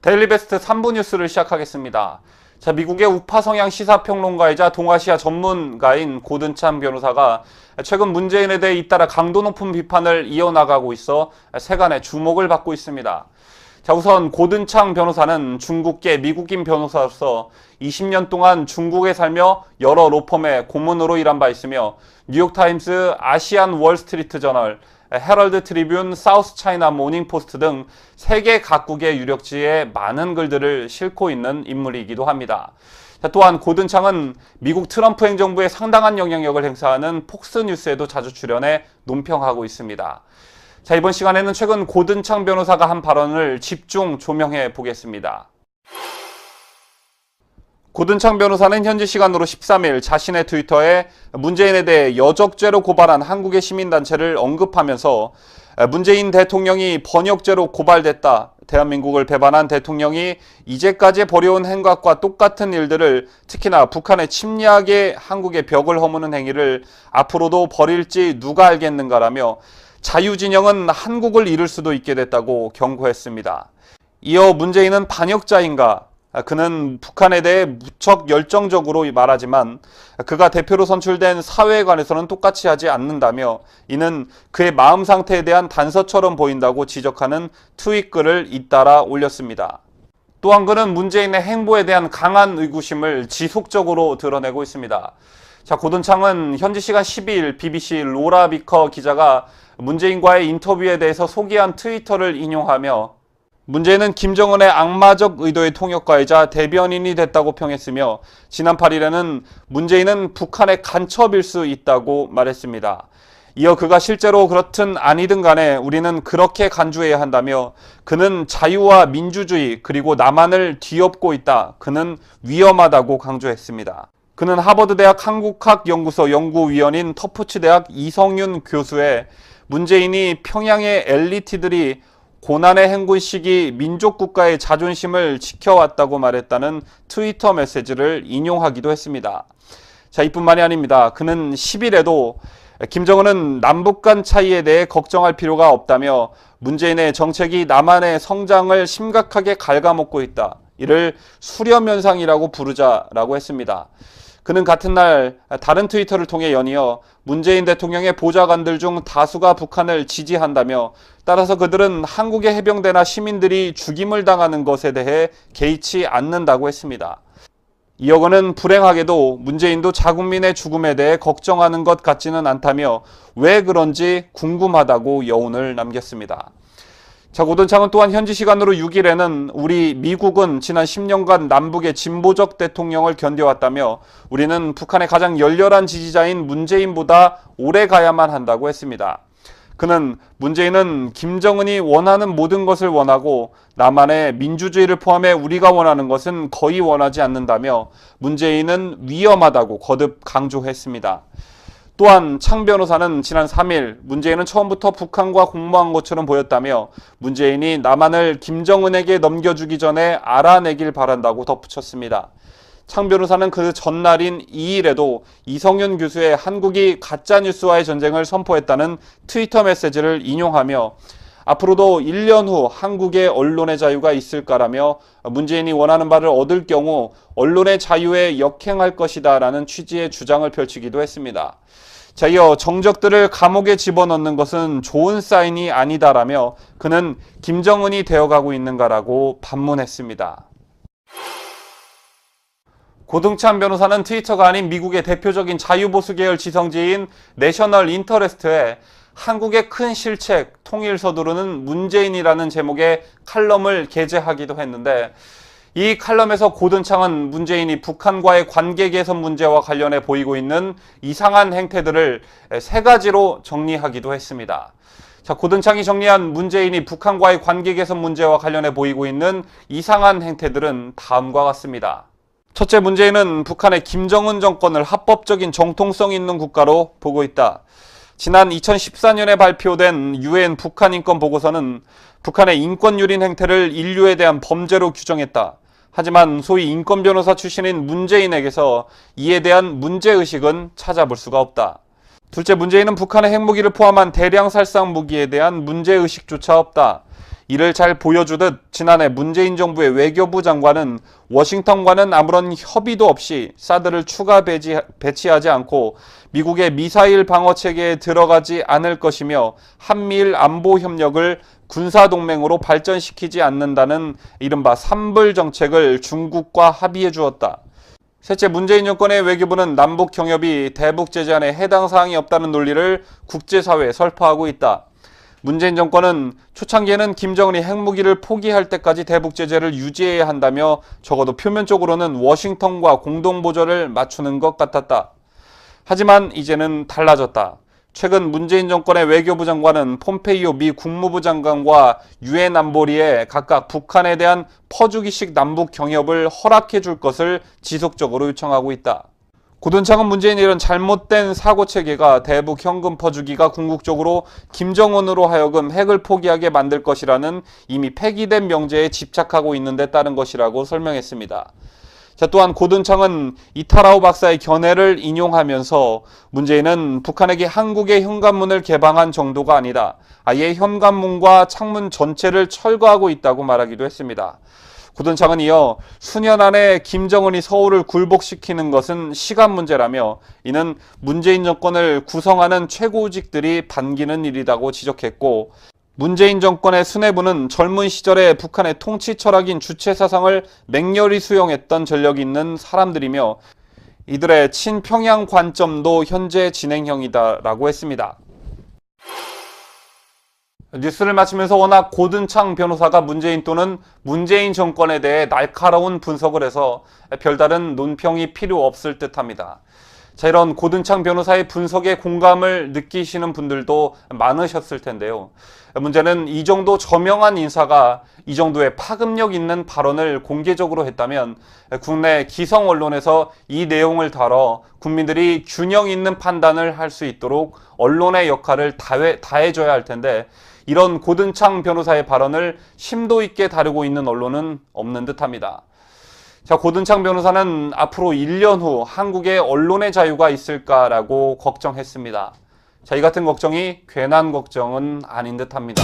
데일리베스트 3부 뉴스를 시작하겠습니다. 자, 미국의 우파 성향 시사평론가이자 동아시아 전문가인 고든참 변호사가 최근 문재인에 대해 잇따라 강도 높은 비판을 이어나가고 있어 세간의 주목을 받고 있습니다. 자, 우선 고든창 변호사는 중국계 미국인 변호사로서 20년 동안 중국에 살며 여러 로펌의 고문으로 일한 바 있으며 뉴욕타임스, 아시안 월스트리트 저널, 헤럴드 트리뷴, 사우스 차이나 모닝 포스트 등 세계 각국의 유력지에 많은 글들을 싣고 있는 인물이기도 합니다. 자, 또한 고든창은 미국 트럼프 행정부에 상당한 영향력을 행사하는 폭스 뉴스에도 자주 출연해 논평하고 있습니다. 자, 이번 시간에는 최근 고든창 변호사가 한 발언을 집중 조명해 보겠습니다. 고든창 변호사는 현지 시간으로 13일 자신의 트위터에 문재인에 대해 여적죄로 고발한 한국의 시민단체를 언급하면서 문재인 대통령이 번역죄로 고발됐다. 대한민국을 배반한 대통령이 이제까지 벌여온 행각과 똑같은 일들을 특히나 북한의 침략에 한국의 벽을 허무는 행위를 앞으로도 벌일지 누가 알겠는가라며 자유진영은 한국을 잃을 수도 있게 됐다고 경고했습니다. 이어 문재인은 반역자인가? 그는 북한에 대해 무척 열정적으로 말하지만 그가 대표로 선출된 사회에 관해서는 똑같이 하지 않는다며 이는 그의 마음 상태에 대한 단서처럼 보인다고 지적하는 트윗 글을 잇따라 올렸습니다. 또한 그는 문재인의 행보에 대한 강한 의구심을 지속적으로 드러내고 있습니다. 자, 고든창은 현지 시간 12일 BBC 로라 비커 기자가 문재인과의 인터뷰에 대해서 소개한 트위터를 인용하며 문재인은 김정은의 악마적 의도의 통역가이자 대변인이 됐다고 평했으며 지난 8일에는 문재인은 북한의 간첩일 수 있다고 말했습니다. 이어 그가 실제로 그렇든 아니든 간에 우리는 그렇게 간주해야 한다며 그는 자유와 민주주의 그리고 남한을 뒤엎고 있다. 그는 위험하다고 강조했습니다. 그는 하버드대학 한국학연구소 연구위원인 터프츠대학 이성윤 교수의 문재인이 평양의 엘리트들이 고난의 행군 시기 민족 국가의 자존심을 지켜왔다고 말했다는 트위터 메시지를 인용하기도 했습니다. 자, 이뿐만이 아닙니다. 그는 10일에도 김정은은 남북 간 차이에 대해 걱정할 필요가 없다며 문재인의 정책이 남한의 성장을 심각하게 갉아먹고 있다. 이를 수렴현상이라고 부르자라고 했습니다. 그는 같은 날 다른 트위터를 통해 연이어 문재인 대통령의 보좌관들 중 다수가 북한을 지지한다며 따라서 그들은 한국의 해병대나 시민들이 죽임을 당하는 것에 대해 개의치 않는다고 했습니다. 이어 그는 불행하게도 문재인도 자국민의 죽음에 대해 걱정하는 것 같지는 않다며 왜 그런지 궁금하다고 여운을 남겼습니다. 자, 고든창은 또한 현지 시간으로 6일에는 우리 미국은 지난 10년간 남북의 진보적 대통령을 견뎌왔다며 우리는 북한의 가장 열렬한 지지자인 문재인보다 오래 가야만 한다고 했습니다. 그는 문재인은 김정은이 원하는 모든 것을 원하고 남한의 민주주의를 포함해 우리가 원하는 것은 거의 원하지 않는다며 문재인은 위험하다고 거듭 강조했습니다. 또한 창 변호사는 지난 3일 문재인은 처음부터 북한과 공모한 것처럼 보였다며 문재인이 남한을 김정은에게 넘겨주기 전에 알아내길 바란다고 덧붙였습니다. 창 변호사는 그 전날인 2일에도 이성윤 교수의 한국이 가짜뉴스와의 전쟁을 선포했다는 트위터 메시지를 인용하며 앞으로도 1년 후 한국의 언론의 자유가 있을까라며 문재인이 원하는 바를 얻을 경우 언론의 자유에 역행할 것이다 라는 취지의 주장을 펼치기도 했습니다. 자, 이어 정적들을 감옥에 집어넣는 것은 좋은 사인이 아니다라며 그는 김정은이 되어가고 있는가라고 반문했습니다. 고등찬 변호사는 트위터가 아닌 미국의 대표적인 자유보수 계열 지성지인 내셔널 인터레스트에 한국의 큰 실책, 통일 서두르는 문재인이라는 제목의 칼럼을 게재하기도 했는데 이 칼럼에서 고든창은 문재인이 북한과의 관계 개선 문제와 관련해 보이고 있는 이상한 행태들을 세 가지로 정리하기도 했습니다. 자, 고든창이 정리한 문재인이 북한과의 관계 개선 문제와 관련해 보이고 있는 이상한 행태들은 다음과 같습니다. 첫째 문재인은 북한의 김정은 정권을 합법적인 정통성 있는 국가로 보고 있다. 지난 2014년에 발표된 유엔 북한 인권 보고서는 북한의 인권 유린 행태를 인류에 대한 범죄로 규정했다. 하지만 소위 인권 변호사 출신인 문재인에게서 이에 대한 문제 의식은 찾아볼 수가 없다. 둘째 문재인은 북한의 핵무기를 포함한 대량 살상 무기에 대한 문제 의식조차 없다. 이를 잘 보여주듯 지난해 문재인 정부의 외교부 장관은 워싱턴과는 아무런 협의도 없이 사드를 추가 배치, 배치하지 않고 미국의 미사일 방어 체계에 들어가지 않을 것이며 한미일 안보 협력을 군사 동맹으로 발전시키지 않는다는 이른바 삼불 정책을 중국과 합의해 주었다. 셋째 문재인 정권의 외교부는 남북 경협이 대북 제재안에 해당 사항이 없다는 논리를 국제사회에 설파하고 있다. 문재인 정권은 초창기에는 김정은이 핵무기를 포기할 때까지 대북 제재를 유지해야 한다며 적어도 표면적으로는 워싱턴과 공동 보조를 맞추는 것 같았다. 하지만 이제는 달라졌다. 최근 문재인 정권의 외교부 장관은 폼페이오 미 국무부 장관과 유엔 안보리에 각각 북한에 대한 퍼주기식 남북 경협을 허락해 줄 것을 지속적으로 요청하고 있다. 고든창은 문재인의 이런 잘못된 사고 체계가 대북 현금 퍼주기가 궁극적으로 김정은으로 하여금 핵을 포기하게 만들 것이라는 이미 폐기된 명제에 집착하고 있는 데 따른 것이라고 설명했습니다. 자, 또한 고든창은 이타라오 박사의 견해를 인용하면서 문재인은 북한에게 한국의 현관문을 개방한 정도가 아니다. 아예 현관문과 창문 전체를 철거하고 있다고 말하기도 했습니다. 고든창은 이어 수년 안에 김정은이 서울을 굴복시키는 것은 시간 문제라며 이는 문재인 정권을 구성하는 최고직들이 반기는 일이라고 지적했고 문재인 정권의 수뇌부는 젊은 시절에 북한의 통치 철학인 주체 사상을 맹렬히 수용했던 전력이 있는 사람들이며 이들의 친평양 관점도 현재 진행형이다라고 했습니다. 뉴스를 마치면서 워낙 고든창 변호사가 문재인 또는 문재인 정권에 대해 날카로운 분석을 해서 별다른 논평이 필요 없을 듯 합니다. 자, 이런 고든창 변호사의 분석에 공감을 느끼시는 분들도 많으셨을 텐데요. 문제는 이 정도 저명한 인사가 이 정도의 파급력 있는 발언을 공개적으로 했다면 국내 기성 언론에서 이 내용을 다뤄 국민들이 균형 있는 판단을 할 수 있도록 언론의 역할을 다해, 다해줘야 할 텐데 이런 고든창 변호사의 발언을 심도 있게 다루고 있는 언론은 없는 듯합니다. 자, 고든창 변호사는 앞으로 1년 후 한국의 언론의 자유가 있을까라고 걱정했습니다. 자, 이 같은 걱정이 괜한 걱정은 아닌 듯합니다.